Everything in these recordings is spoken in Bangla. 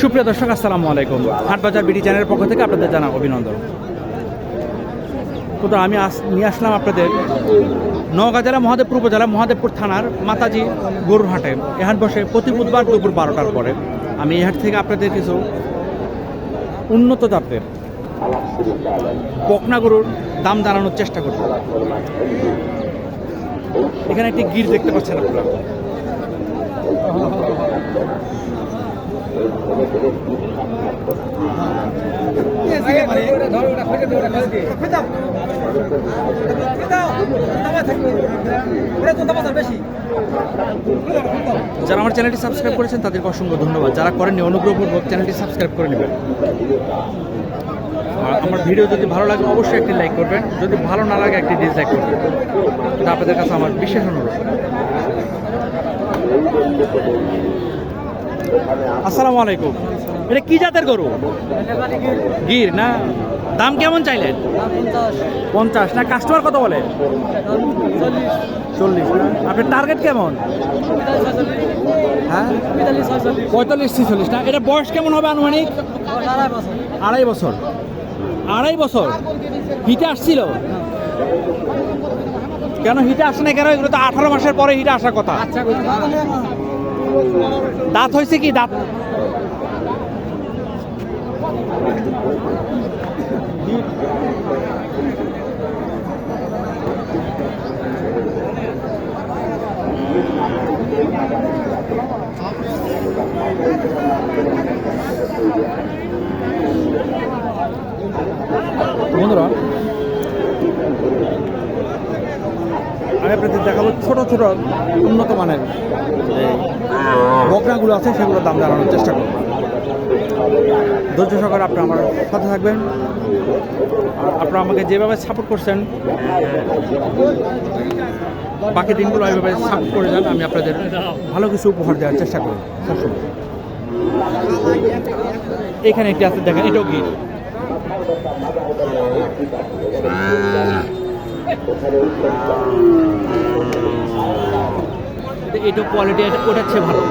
সুপ্রিয় দর্শক, আসসালামু আলাইকুম। হাটবাজার বিডি চ্যানেলের পক্ষ থেকে আপনাদের জানা অভিনন্দন। তো আমি আস নিয়ে আসলাম আপনাদের নওগাঁ জেলা মহাদেবপুর উপজেলা মহাদেবপুর থানার মাতাজি গরুর হাটে। এ হাট বসে প্রতি বুধবার দুপুর বারোটার পরে। আমি এই হাট থেকে আপনাদের কিছু উন্নত জাতের বকনা গরুর দাম দাঁড়ানোর চেষ্টা করব। এখানে একটি গির দেখতে পাচ্ছেন আপনারা। যারা আমার চ্যানেলটি সাবস্ক্রাইব করেছেন, তাদেরকে অসংখ্য ধন্যবাদ। যারা করেননি, অনুগ্রহপূর্বক চ্যানেলটি সাবস্ক্রাইব করে নেবেন। আমার ভিডিও যদি ভালো লাগে, অবশ্যই একটি লাইক করবেন। যদি ভালো না লাগে, একটি ডিসলাইক করবেন। এটা আপনাদের কাছে আমার বিশেষ অনুরোধ। আসসালামু আলাইকুম। এটা কি জাতের গরু? গির না? দাম কেমন চাইলেন? পঞ্চাশ। না কাস্টমার কত বলে? চল্লিশ। আপনার টার্গেট কেমন? হ্যাঁ? পঁয়তাল্লিশ, ছিচল্লিশ। না, এটা বয়স কেমন হবে আনুমানিক? আড়াই বছর। আড়াই বছর? হিটে আসছিল? কেন হিটে আসে না কেন? এগুলো তো আঠারো মাসের পরে হিটে আসার কথা। দাঁত হয়েছে কি দাঁত বন্ধুরা আমি আপনাদের দেখাবো ছোট ছোট উন্নত মানের যে বকনাগুলো আছে, সেগুলোর দাম জানানোর চেষ্টা করব। ধৈর্য সহকারে আপনি আমার সাথে থাকবেন। আর আপনারা আমাকে যেভাবে সাপোর্ট করছেন, বাকি দিনগুলো এইভাবে সাপোর্ট করে যান, আমি আপনাদের ভালো কিছু উপহার দেওয়ার চেষ্টা করি সবসময় এখানে একটি আছে, দেখেন, এটাও গিট এটা কোয়ালিটি ওটার চেয়ে ভালো।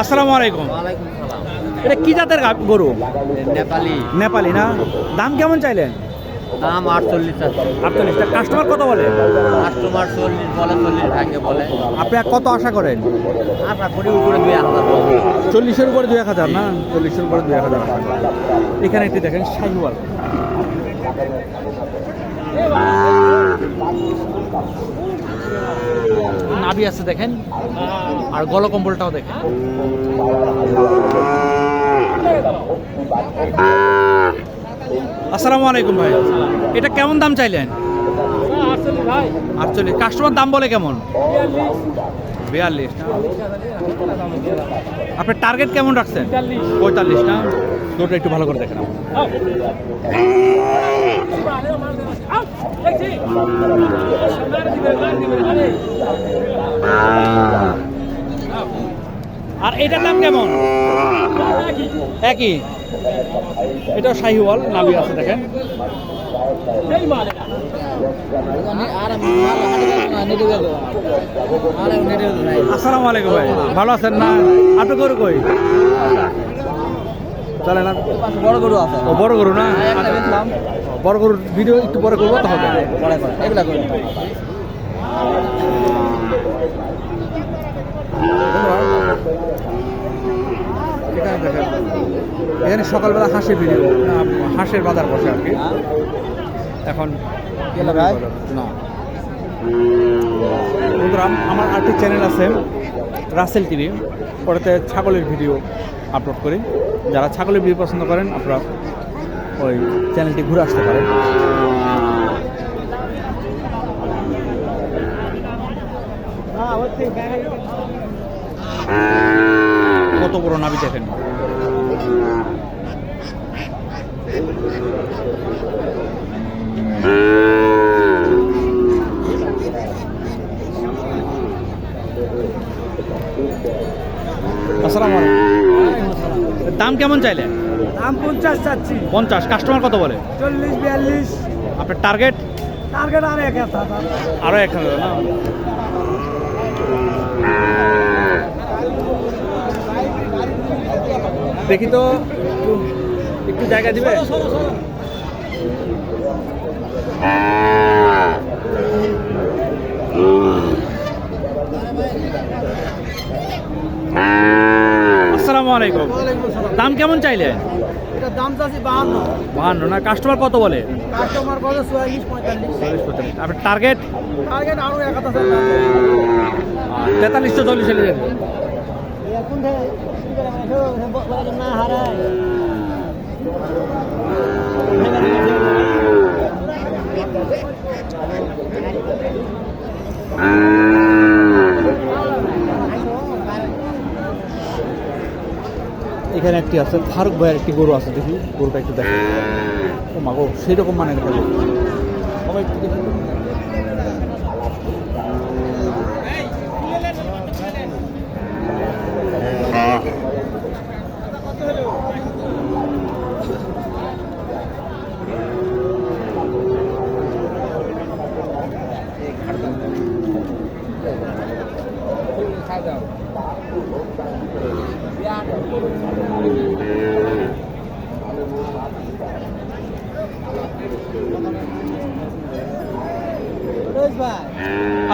আসসালামু আলাইকুম। এটা কি জাতের গরু? নেপালি। নেপালি না? দাম কেমন চাইলেন? দাম আটচল্লিশ আটচল্লিশটা কাস্টমার কত বলে? কাস্টমার চল্লিশ বলে চল্লিশ ভাঙে বলে। আপনি কত আশা করেন? আশা করি উপরে দুই হাজার চল্লিশের উপরে দুই এক হাজার না? চল্লিশের উপরে দুই এক হাজার। এখানে একটি দেখেন শাহিওয়াল। নাভি আছে দেখেন, আর গলকম্বলটাও দেখেন। আসসালামু আলাইকুম ভাই, এটা কেমন দাম চাইলেন? আটচল্লিশ। কাস্টমার দাম বলে কেমন? বিয়াল্লিশ। আপনার টার্গেট কেমন রাখছেন? পঁয়তাল্লিশ না? দুটো একটু ভালো করে দেখেন আর এটার দাম কেমন? একই। এটাও শাহিওয়াল নাবি আছে, দেখেন। আসসালামু আলাইকুম ভাই, ভালো আছেন না? আপনি গরু কই? চলে না? বড় গরু আছে ও, বড় গরু না? বড় গরুর ভিডিও একটু পরে করব তো হবে। এগুলা এখানে দেখেন এখানে সকালবেলা হাঁসের ভিডিও হাঁসের বাজার বসে আর কি। এখন না। বন্ধুরা আমার আরেকটি চ্যানেল আছে রাসেল টিভি। ওটাতে ছাগলের ভিডিও আপলোড করি। যারা ছাগলের ভিডিও পছন্দ করেন আপনারা ওই চ্যানেলটি ঘুরে আসতে পারেন। কত বড় নাবি দেখেন? আসসালামু আলাইকুম। দাম কেমন চাইলেন? দাম পঞ্চাশ চাচ্ছি। পঞ্চাশ। কাস্টমার কত বলে? চল্লিশ বিয়াল্লিশ। আপনার টার্গেট টার্গেট আর এক হাজার। আরও এক হাজার না? দেখি তো একটু- জায়গা দিবে? আসসালামু আলাইকুম। দাম কেমন চাইলে? দাম চাচ্ছি বাহান্ন। বাহান্ন না? কাস্টমার কত বলে? কাস্টমার চুয়াল্লিশ পঁয়তাল্লিশ। আপনার টার্গেট টার্গেট আরও এক হাজার তেতাল্লিশশো চল্লিশ চলে যাবে এখানে একটি আছে, ফারুক ভাইয়ের একটি গরু আছে, দেখি, গরুটা একটু দেখি। ও মা গো সেই রকম মানে সবাই একটু দেখি।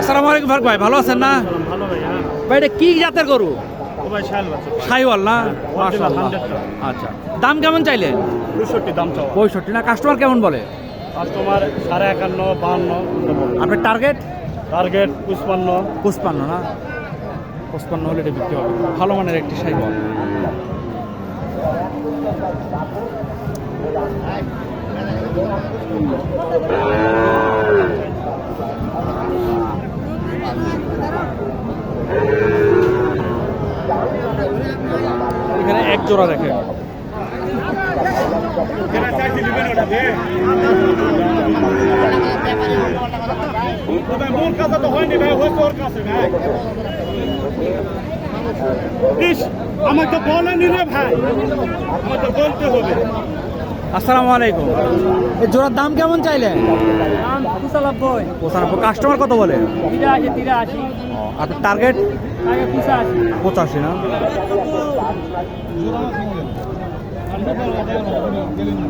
আসসালামু আলাইকুম ফারুক ভাই ভালো আছেন না? ভালো ভাই হ্যাঁ। ভাই এটা কি জাতের গরু? সাইওয়াল না? original, মাশাআল্লাহ। আচ্ছা দাম কেমন চাইলেন? পঁয়ষট্টি দাম চাওয়া। পঁয়ষট্টি না? কাস্টমার কেমন বলে? কাস্টমার সাড়ে একান্ন বাহান্ন আপনার টার্গেট? টার্গেট পুষ্পান্ন পঁচপান্ন না? পঁচপান্ন হলে এটা বিক্রি হবে। ভালো মানের একটি সাইওয়াল এক জোড়া দেখে। আমাকে বলেনি রে ভাই আমাকে বলতে হবে। আসসালামু আলাইকুম। এই জোড়ার দাম কেমন চাইলে দাম পঁচানব্বই। পঁচানব্বই। কাস্টমার কত বলে? আপনার টার্গেট? আগে পঁচাশি। না?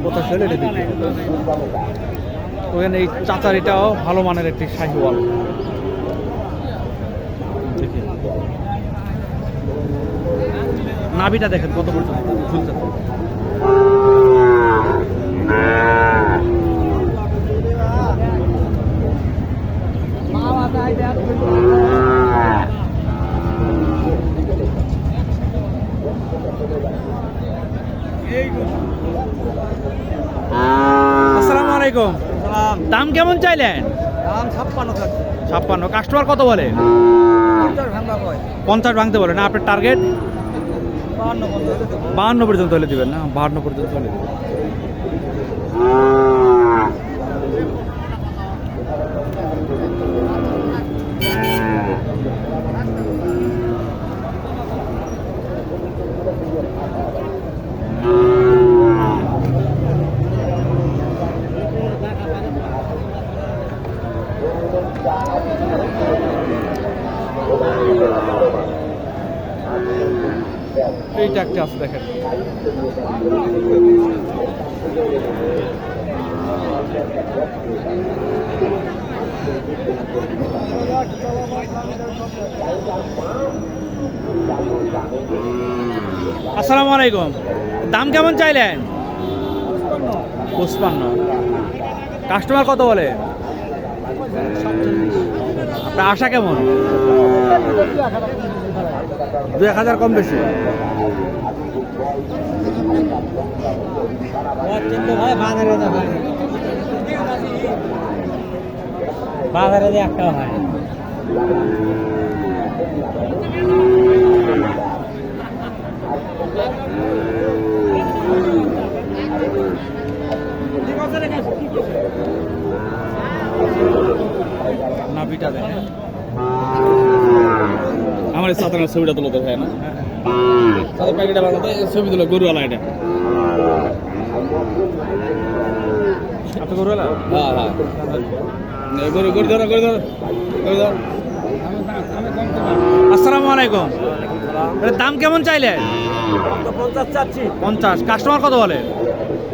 পঁচাশি হলে এটা ওখানে এই চাচারিটাও ভালো মানের একটি শাহিওয়াল। দেখি। নাভিটা দেখেন কত পর্যন্ত ঝুলতে আসসালামু আলাইকুম। দাম কেমন চাইলেন? দাম ছাপ্পান্ন ছাপ্পান্ন। কাস্টমার কত বলে? পঞ্চাশ ভাঙতে বলে। না আপনার টার্গেট বাহান্ন পর্যন্ত হলে দিবেন না? বাহান্ন পর্যন্ত হলে দিবেন। Oh. এইটা একটা আছে দেখেন। আসসালামু আলাইকুম। দাম কেমন চাইলেন? পুষ্পান্ন কাস্টমার কত বলে? আপনার আশা কেমন? দু এক হাজার কম বেশি। বাজারে একটা হয়। আমার সাধারণ ছবিটা তুলো ভাই না। তাদের প্যাকেটে বানাতে ছবি তুলো গরুওয়ালা এটা। আপনি? হ্যাঁ হ্যাঁ। গরু গরু ধরো গরু ধরো গরু ধরো। আসসালামু আলাইকুম। দাম কেমন চাইলে পঞ্চাশ চাচ্ছি। পঞ্চাশ। কাস্টমার কত বলে?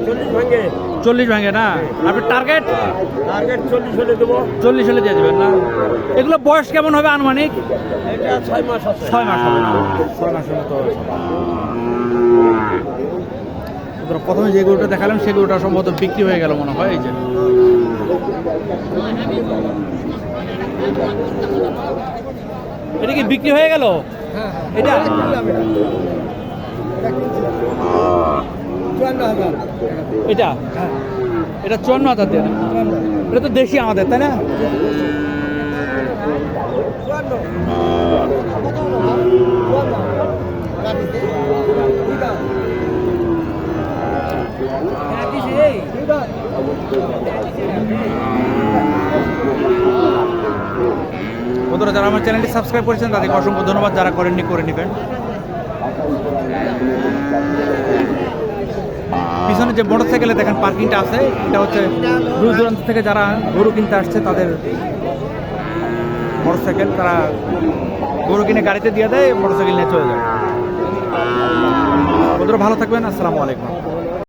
চল্লিশ ভাঙে। চল্লিশ ভাঙে না? আপনি টার্গেট টার্গেট চল্লিশ হলে দেবো। চল্লিশ হলে দিয়ে দেবেন না? এগুলো বয়স কেমন হবে আনুমানিক? এটা ছয় মাস আছে। ছয় মাস হবে না? ছয় মাস হলে তো। তো প্রথমে যে গরুটা দেখালাম সেই গরুটা সম্ভবত বিক্রি হয়ে গেল মনে হয় এই যে। এটা কি বিক্রি হয়ে গেল? এটা? চুয়ান্ন হাজার এটা? এটা চুয়ান্ন হাজার দেন। এটা তো দেশি আমাদের, তাই না? বন্ধুরা, যারা আমার চ্যানেলটি সাবস্ক্রাইব করেছেন, তাদেরকে অসংখ্য ধন্যবাদ। যারা করেননি, করে নেবেন। পিছনে যে মোটর সাইকেলে দেখেন পার্কিংটা আছে, এটা হচ্ছে দূর দূরান্ত থেকে যারা গরু কিনতে আসছে, তাদের মোটরসাইকেল, তারা গরু কিনে গাড়িতে দিয়ে দেয় মোটর সাইকেল নিয়ে চলে যায়। ওদেরও ভালো থাকবেন, আসসালামু আলাইকুম।